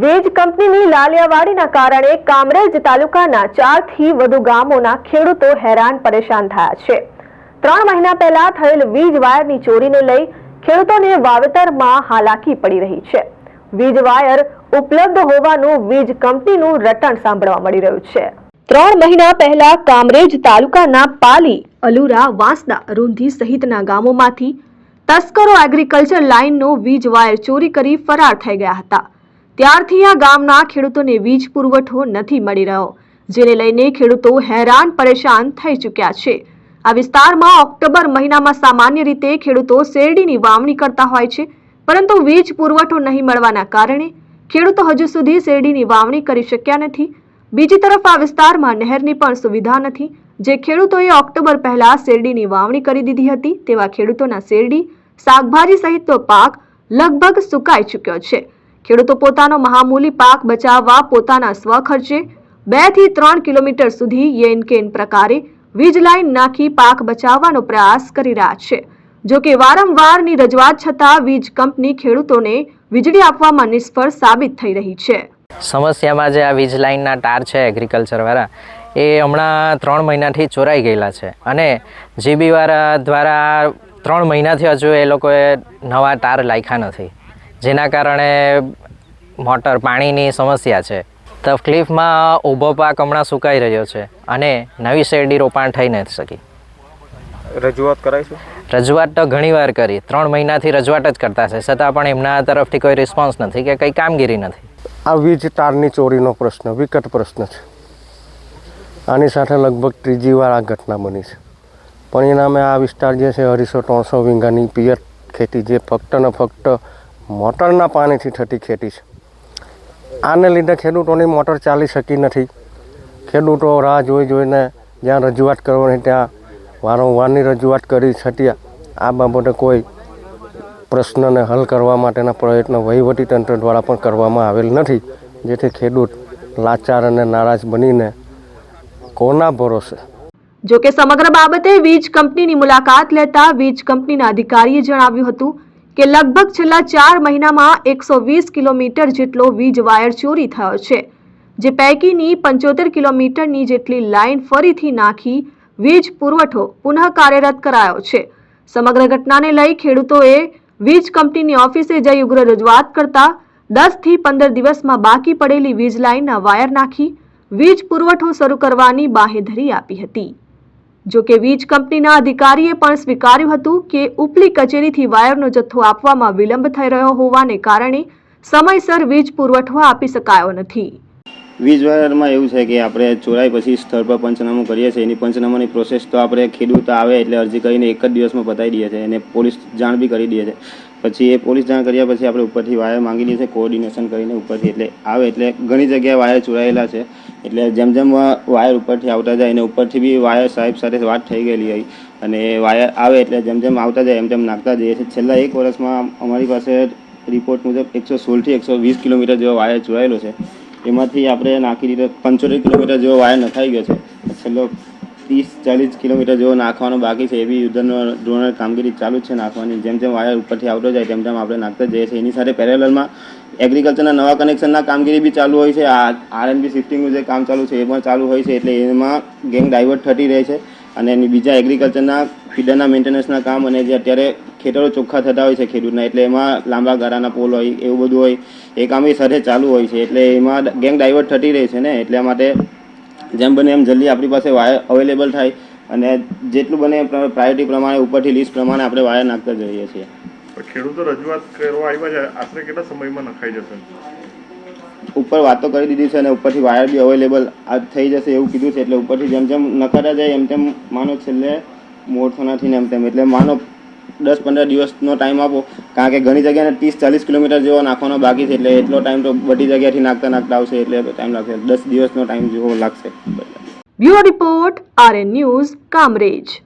વીજ કંપનીની લાલિયાવાડીના કારણે કામરેજ તાલુકાના ચારથી વધુ ગામોના ખેડૂતો હેરાન પરેશાન થયા છે. ત્રણ મહિના પહેલા થયેલ વીજ વાયરની ચોરીને લઈ ખેડૂતોને વાવેતરમાં હાલાકી પડી રહી છે. વીજ વાયર ઉપલબ્ધ હોવાનું વીજ કંપનીનું રટણ સાંભળવા મળી રહ્યું છે. ત્રણ મહિના પહેલા કામરેજ તાલુકાના પાલી, અલુરા, વાંસદા, રૂંધી સહિતના ગામોમાંથી તસ્કરો એગ્રીકલ્ચર લાઇનનો વીજ વાયર ચોરી કરી ફરાર થઈ ગયા હતા. ત્યારથી આ ગામના ખેડૂતોને વીજ પુરવઠો નથી મળી રહ્યો, જેને લઈને ખેડૂતો હેરાન, પરેશાન થઈ ચૂક્યા છે. આ વિસ્તારમાં ઓક્ટોબર મહિનામાં સામાન્ય રીતે ખેડૂતો શેરડીની વાવણી કરતા હોય છે, પરંતુ વીજ પુરવઠો નહીં મળવાના કારણે ખેડૂતો હજુ સુધી શેરડીની વાવણી કરી શક્યા નથી. બીજી તરફ આ વિસ્તારમાં નહેરની પણ સુવિધા નથી. જે ખેડૂતોએ ઓક્ટોબર પહેલા શેરડીની વાવણી કરી દીધી હતી, તેવા ખેડૂતોના શેરડી, શાકભાજી સહિતનો પાક લગભગ સુકાઈ ચૂક્યો છે. ખેડૂતો પોતાનો મહામૂલી પાક બચાવવા પોતાના સ્વખર્ચે બેથી ત્રણ કિલોમીટર સુધી યેન કેન પ્રકારે વીજ લાઇન નાખી પાક બચાવવાનો પ્રયાસ કરી રહ્યા છે. જો કે વારંવારની રજૂઆત છતાં વીજ કંપની ખેડૂતોને વીજળી આપવામાં નિષ્ફળ સાબિત થઈ રહી છે. સમસ્યામાં જે આ વીજ લાઇનના ટાર છે એગ્રીકલ્ચરવાળા એ હમણાં ત્રણ મહિનાથી ચોરાઈ ગયેલા છે. અને જીબીવાળા દ્વારા ત્રણ મહિનાથી હજુ એ લોકોએ નવા ટાર લાખ્યા નથી. જેના કારણે મોટર પાણીની સમસ્યા છે. તકલીફમાં ઊભો પાક હમણાં સુકાઈ રહ્યો છે અને નવી શેરડી રોપાણ થઈ નથી શકી. રજૂઆત કરાઈશું રજૂઆત તો ઘણીવાર કરી. ત્રણ મહિનાથી રજૂઆત જ કરતા છે. છતાં પણ એમના તરફથી કોઈ રિસ્પોન્સ નથી કે કંઈ કામગીરી નથી. આ વીજ તારની ચોરીનો પ્રશ્ન વિકટ પ્રશ્ન છે. આની સાથે લગભગ ત્રીજી વાર આ ઘટના બની છે. પરિણામે આ વિસ્તાર જે છે અઢીસો ત્રણસો વીંગાની પિયત ખેતી જે ફક્ત ને ફક્ત મોટરના પાણીથી થતી ખેતી છે. આને લીધે ખેડૂતોની મોટર ચાલી શકી નથી. ખેડૂતો રાહ જોઈ જોઈને જ્યાં રજૂઆત કરવાની ત્યાં વારંવારની રજૂઆત કરી છતાં આ બાબતે કોઈ પ્રશ્નને હલ કરવા માટેના પ્રયત્નો તંત્ર દ્વારા પણ કરવામાં આવેલ નથી. જેથી ખેડૂત લાચાર અને નારાજ બનીને કોના ભરોસે? જોકે સમગ્ર બાબતે વીજ કંપનીની મુલાકાત લેતા વીજ કંપનીના અધિકારીએ જણાવ્યું હતું કે લગભગ છેલ્લા ચાર મહિનામાં એકસો વીસ કિલોમીટર જેટલો વીજ વાયર ચોરી થયો છે, જે પૈકીની પંચોતેર કિલોમીટરની જેટલી લાઇન ફરીથી નાખી વીજ પુરવઠો પુનઃ કાર્યરત કરાયો છે. સમગ્ર ઘટનાને લઈ ખેડૂતોએ વીજ કંપનીની ઓફિસે જઈ ઉગ્ર રજૂઆત કરતા દસથી પંદર દિવસમાં બાકી પડેલી વીજ લાઇનના વાયર નાખી વીજ પુરવઠો શરૂ કરવાની બાહેધરી આપી હતી. જો કે વીજ કંપનીના અધિકારીએ પણ સ્વીકાર્યું હતું કે ઉપલી કચેરીથી વાયરનો જથ્થો આપવામાં વિલંબ થઈ રહ્યો હોવાને કારણે સમયસર વીજ પુરવઠો આપી શકાયો નથી. વીજ વાયરમાં એવું છે કે આપણે ચોરાઈ પછી સ્થળ પર પંચનામું કરીએ છીએ. એની પંચનામાની પ્રોસેસ તો આપણે ખેડૂત આવે એટલે અરજી કરીને એક જ દિવસમાં પતાવી દઈએ છીએ અને પોલીસ જાણ બી કરી દઈએ છે પછી એ પોલીસ જાણ કર્યા પછી આપણે ઉપરથી વાયર માંગી દઈએ છીએ કોઓર્ડિનેશન કરીને ઉપરથી એટલે આવે એટલે ઘણી જગ્યાએ વાયર ચોરાયેલા છે. એટલે જેમ જેમ વાયર ઉપરથી આવતા જાય, અને ઉપરથી બી વાયર સાહેબ સાથે વાત થઈ ગયેલી હોય અને વાયર આવે એટલે જેમ જેમ આવતા જાય, એમ તેમ નાખતા જઈએ છીએ. છેલ્લા એક વર્ષમાં અમારી પાસે રિપોર્ટ મુજબ એકસો સોળથી એકસો વીસ કિલોમીટર જેવો વાયર ચોરાયેલો છે. એમાંથી આપણે નાખી દીધો, પંચોતેર કિલોમીટર જેવો વાયર નખાઈ ગયો છે. છેલ્લો ત્રીસ, ચાલીસ કિલોમીટર જેવો નાખવાનો બાકી છે એવી યુદ્ધનો ડ્રોનર કામગીરી ચાલુ છે નાખવાની. જેમ જેમ વાયર ઉપરથી આવતો જાય, તેમ તેમ આપણે નાખતા જઈએ છીએ. એની સાથે પેરેલલમાં એગ્રીકલ્ચરના નવા કનેક્શનના કામગીરી બી ચાલુ હોય છે. આ આરએનબી શિફ્ટિંગનું જે કામ ચાલુ છે, એ પણ ચાલુ હોય છે. એટલે એમાં ગેંગ ડાયવર્ટ થતી રહે છે. અને એની બીજા એગ્રીકલ્ચરના ફીડરના મેન્ટેનન્સના કામ અને જે અત્યારે ખેતરો ચોખ્ખા થતા હોય છે ખેડૂતના, એટલે એમાં લાંબા ગાળાના પોલ હોય, એવું બધું હોય, એ કામ એ સાથે ચાલુ હોય છે. એટલે એમાં ગેંગ ડાયવર્ટ થતી રહે છે ને, એટલા માટે જેમ બને એમ જલ્દી આપણી પાસે વાયર અવેલેબલ થાય અને જેટલું બને પ્રાયોરિટી પ્રમાણે ઉપરથી લિસ્ટ પ્રમાણે આપણે વાયર નાખતા જઈએ છીએ. ખેડૂતો રજૂઆત કરવા આવ્યા છે. આશરે કેટલા સમયમાં નખાઈ જશે? ઉપર વાતો કરી દીધી છે અને ઉપરથી વાયર બી અવેલેબલ આ થઈ જશે એવું કીધું છે. એટલે ઉપરથી જેમ જેમ નખાતા જાય એમ તેમ માનો છેલ્લે મોરથોનાથી ને એમ તેમ. એટલે માનો દસ પંદર દિવસનો ટાઈમ આપો. કારણ કે ઘણી જગ્યાએ ત્રીસ ચાલીસ કિલોમીટર જેવો નાખવાનો બાકી છે, એટલે એટલો ટાઈમ તો બધી જગ્યાથી નાખતા નાખતા આવશે, એટલે ટાઈમ લાગશે. દસ દિવસનો ટાઈમ જેવો લાગશે. Bureau report RN news, Kamrej.